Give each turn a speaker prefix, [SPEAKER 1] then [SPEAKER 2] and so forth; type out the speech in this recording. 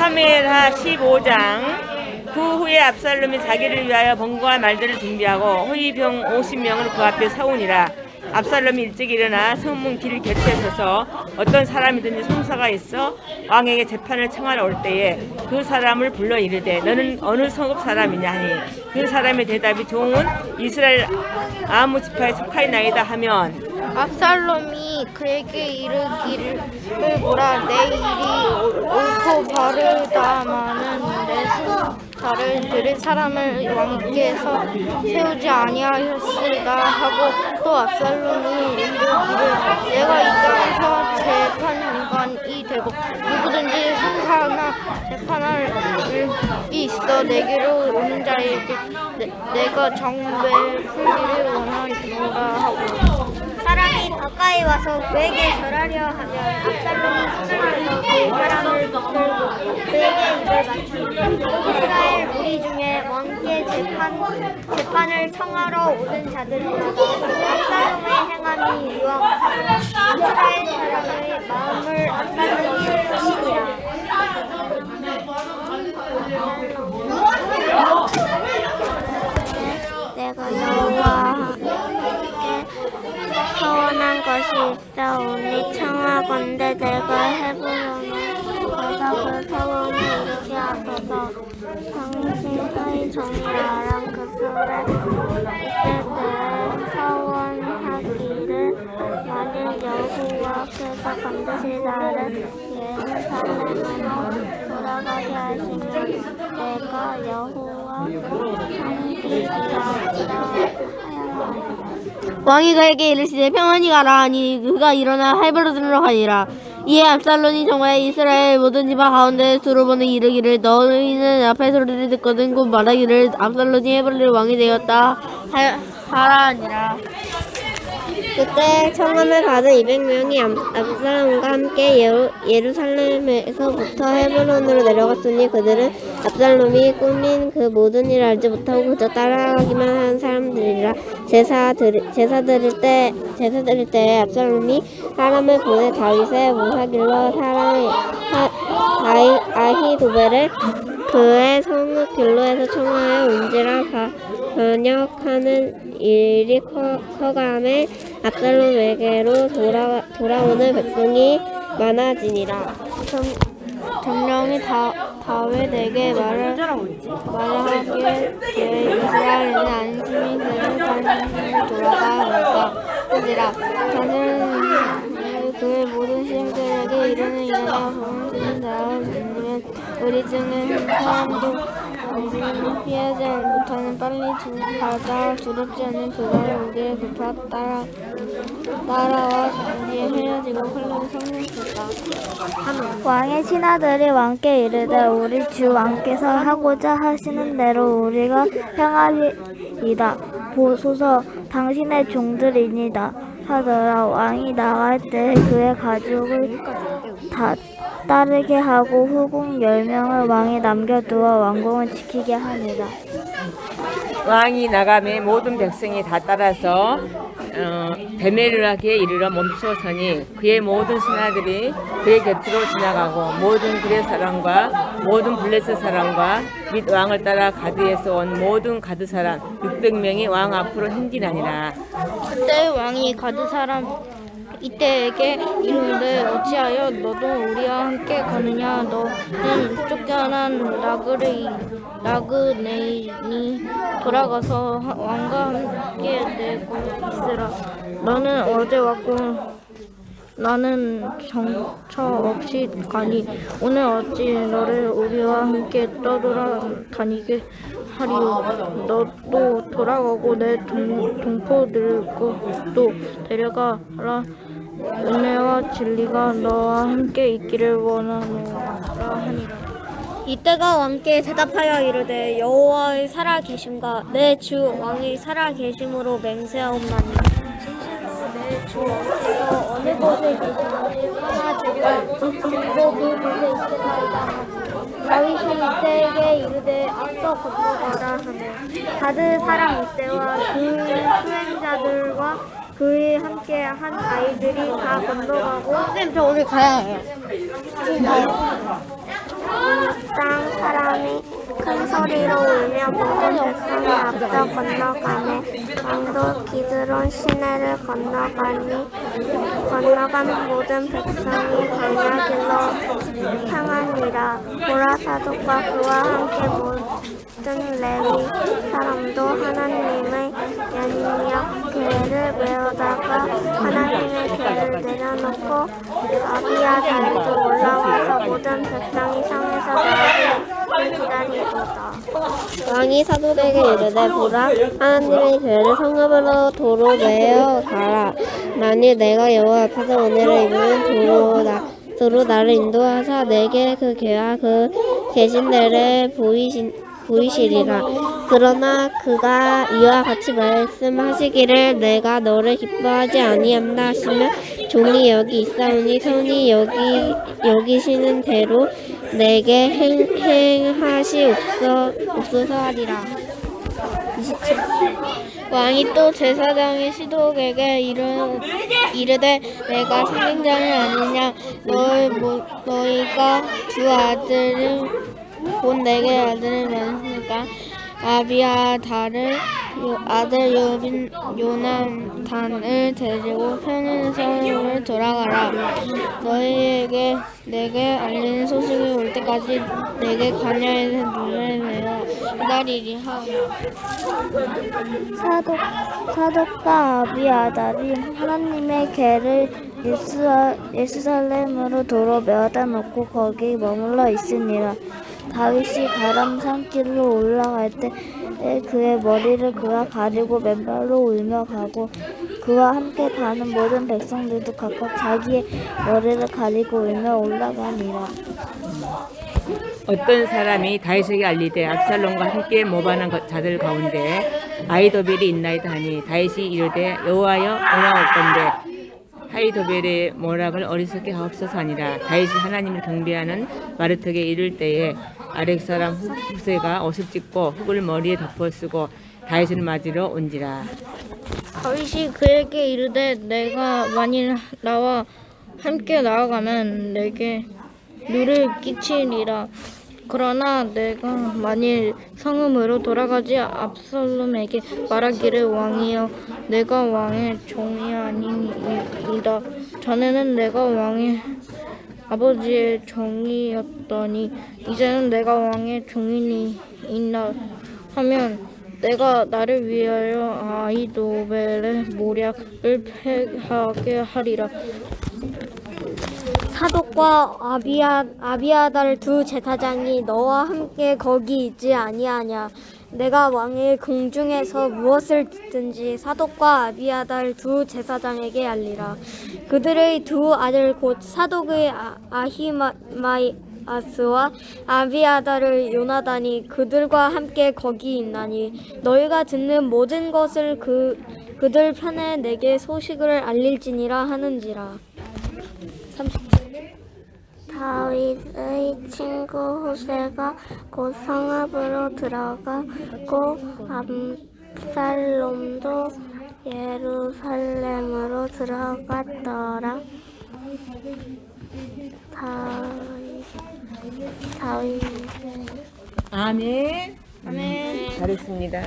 [SPEAKER 1] 사무엘하 15장. 그 후에 압살롬이 자기를 위하여 번거한 말들을 준비하고 호위병 50명을 그 앞에 세우니라. 압살롬이 일찍 일어나 성문 길 곁에 서서 어떤 사람이든지 송사가 있어 왕에게 재판을 청하러 올 때에 그 사람을 불러 이르되 너는 어느 성읍 사람이냐? 하니 그 사람의 대답이 종은 이스라엘 아무 지파에 속하이나이다 하면
[SPEAKER 2] 압살롬이 그에게 이르기를 보라 내 일이 옳고 바르다마는 내 수사를 들을 사람을 왕께서 세우지 아니하였으리다 하고 또 압살롬이 이르기를 내가 이 땅에서 재판관이 되고 누구든지 송사나 재판할 이 있어 내게로 오는 자에게 내, 내가 정배 풀기를 원하노라 하고
[SPEAKER 3] 사람이 가까이 와서 그에게 절하려 하면 압살롬이 들어 그 사람을 붙들고 그에게 입을 맞추니 이스라엘 무리 중에 왕께 재판, 재판을 청하러 오는 자들이라 압살롬의 행함이 유황하고 이스라엘 사람의 마음을 압살롬이 끄시니라
[SPEAKER 4] 내가 여호와께 서원한 것이 있사오니 청하건대 내가 가서 그 서원을 이루게 하소서 당신의 정의라랑 그 술에 있을 때에 서원하기를 만일 여호와께서 반드시 나를 예루살렘으로 돌아가게 하시면 내가 여호와 함께이라 하였나이다.
[SPEAKER 5] 왕이 그에게 이르시되 평안히 가라 하니 그가 일어나 헤브론으로 가니라. 이에 압살론이 정말 이스라엘 모든 지파 가운데 두루 보는 이르기를 너희는 앞에 소리를 듣거든 곧 말하기를 압살론이 헤브론 왕이 되었다 하- 하라 하니라
[SPEAKER 4] 그때 청함을 받은 200명이 압살롬과 함께 예루, 예루살렘에서부터 헤브론으로 내려갔으니 그들은 압살롬이 꾸민 그 모든 일을 알지 못하고 그저 따라가기만 한 사람들이라 제사 드 제사 드릴 때 제사 드릴 때에 압살롬이 사람을 보내 다윗의 모사길로 사람 하- 다이 아히도벨을 그의 성읍 길로에서 청하여 온지라 가- 번역하는 일이 커, 커감에 압살롬에게로 돌아, 돌아오는 백성이 많아지니라. 점, 점령이 다, 다윗에게 말을, 말하기에 그 이스라엘은 안심이 그를 다니는 돌아가 볼까 하니라. 그의 모든 시행들에게 이르는 일어나 보는 자를 믿으면 우리 중에 한 사람도 피하지 못하는 빨리 주, 가자 두렵지 않은 그날을 우리의 급하 따라 따라와 우리의 헤어지고 흘러 성령했다.
[SPEAKER 3] 왕의 신하들이 왕께 이르되 우리 주 왕께서 하고자 하시는 대로 우리가 행하리이다. 보소서 당신의 종들이니다 하더라. 왕이 나갈 때 그의 가족을 다 따르게 하고 후궁 열 명을 왕이 남겨두어 왕궁을 지키게 하니라.
[SPEAKER 1] 왕이 나감에 모든 백성이 다 따라서 어, 베멜락에 이르러 멈추어서니 그의 모든 신하들이 그의 곁으로 지나가고 모든 그의 사람과 모든 블레셋 사람과 및 왕을 따라 가드에서 온 모든 가드 사람 600명이 왕 앞으로 행진하니라.
[SPEAKER 2] 그때 왕이 가드 사람 이때에게 이르되 어찌하여 너도 우리와 함께 가느냐? 너는 쫓겨난 라그레이 라그네인이 돌아가서 하- 왕과 함께 내고 있으라. 너는 어제 왔고 나는 정처 없이 가니 오늘 어찌 너를 우리와 함께 떠돌아 다니게 하리요 너도 돌아가고 내 동, 동포들도 데려가라. 은혜와 진리가 너와 함께 있기를 원하노라 하니라.
[SPEAKER 3] 이때가 왕께 대답하여 이르되 여호와의 살아 계심과 내 주 왕의 살아 계심으로 맹세하옵나니. 진실로 내 주 왕께서 다윗이 이때에게 이르되 앞서 건너가라 하며 가드 사람 이때와 그 수행자들과 그에 함께 한 아이들이 다 건너가고
[SPEAKER 2] 선생님 저 오늘 가야 해요
[SPEAKER 3] 소리로 울며 모든 백성이 앞서 건너가매 왕도 기드론 시내를 건너가니 건너간 모든 백성이 광야 길로 향하니라. 보라 사독과 그와 함께 모든 레위 사람도 하나님의 연약 괴를 메어다가 하나님의 괴를 내려놓고 아비야 달도 올라와서 모든 백성이 성에서 나오 기다리도다.
[SPEAKER 4] 왕이 사도에게 이르되 보라 하나님의 교회를 성읍으로 도로 메어 가라 만일 내가 여호와 앞에서 은혜를 입으면 도로 나 도로 나를 인도하사 내게 그 괴와 그 계신 데를 보이신 보이시리라 그러나 그가 이와 같이 말씀하시기를 내가 너를 기뻐하지 아니한다 하시며 종이 여기 있사오니 손이 여기 여기시는 대로 내게 행, 행하시옵소 옵소서 하리라.
[SPEAKER 2] 왕이 또 제사장의 시독에게 이르, 이르되 내가 선행자는 아니냐 너희, 뭐, 너희가 두 아들을 본 내게 아들을 낳았으니까 아비아달을 요- 아들 요빈 요남단을 데리고 성으로 돌아가라 너희에게 내게 알리는 소식이 올 때까지 내게 관야에서 눈을 내어 기다리리하
[SPEAKER 3] 사독, 사독과 아비아달이 하나님의 괴를 예수, 예루살렘으로 도로 메어다 놓고 거기 머물러 있으니라. 다윗이 가람 산길로 올라갈 때 그의 머리를 그가 가리고 맨발로 울며 가고 그와 함께 가는 모든 백성들도 각각 자기의 머리를 가리고 울며 올라가니라.
[SPEAKER 1] 어떤 사람이 다윗에게 알리되 압살롬과 함께 모반한 것- 자들 가운데 아이도벨이 있나이다 하니 다윗이 이르되 여호와여 오나옵건대 하이도벨의 모락을 어리석게 하옵소서 하니라. 다윗이 하나님을 경배하는 마르턱에 이를 때에 아렉 사람 후- 후세가 옷을 찢고 흙을 머리에 덮어 쓰고 다윗을 맞으러 온지라.
[SPEAKER 2] 다윗이 그에게 이르되 내가 만일 나와 함께 나아가면 내게 누를 끼치리라 그러나 내가 만일 성읍으로 돌아가지 압살롬에게 말하기를 왕이여 내가 왕의 종이 아니니이다 전에는 내가 왕의 아버지의 종이었더니 이제는 내가 왕의 종이니이다 하면 내가 나를 위하여 아이도벨의 모략을 패하게 하리라.
[SPEAKER 3] 사독과 아비아 아비아달 두 제사장이 너와 함께 거기 있지 아니하냐. 내가 왕의 공중에서 무엇을 듣든지 사독과 아비아달 두 제사장에게 알리라. 그들의 두 아들 곧 사독의 아, 아히마이 아스와 아비아달의 요나단이 그들과 함께 거기 있나니 너희가 듣는 모든 것을 그 그들 편에 내게 소식을 알릴지니라 하는지라 다윗의 친구 호세가 곧 성읍으로 들어가고 압살롬도 예루살렘으로 들어갔더라. 다윗 다윗
[SPEAKER 1] 아멘. 아멘. 잘했습니다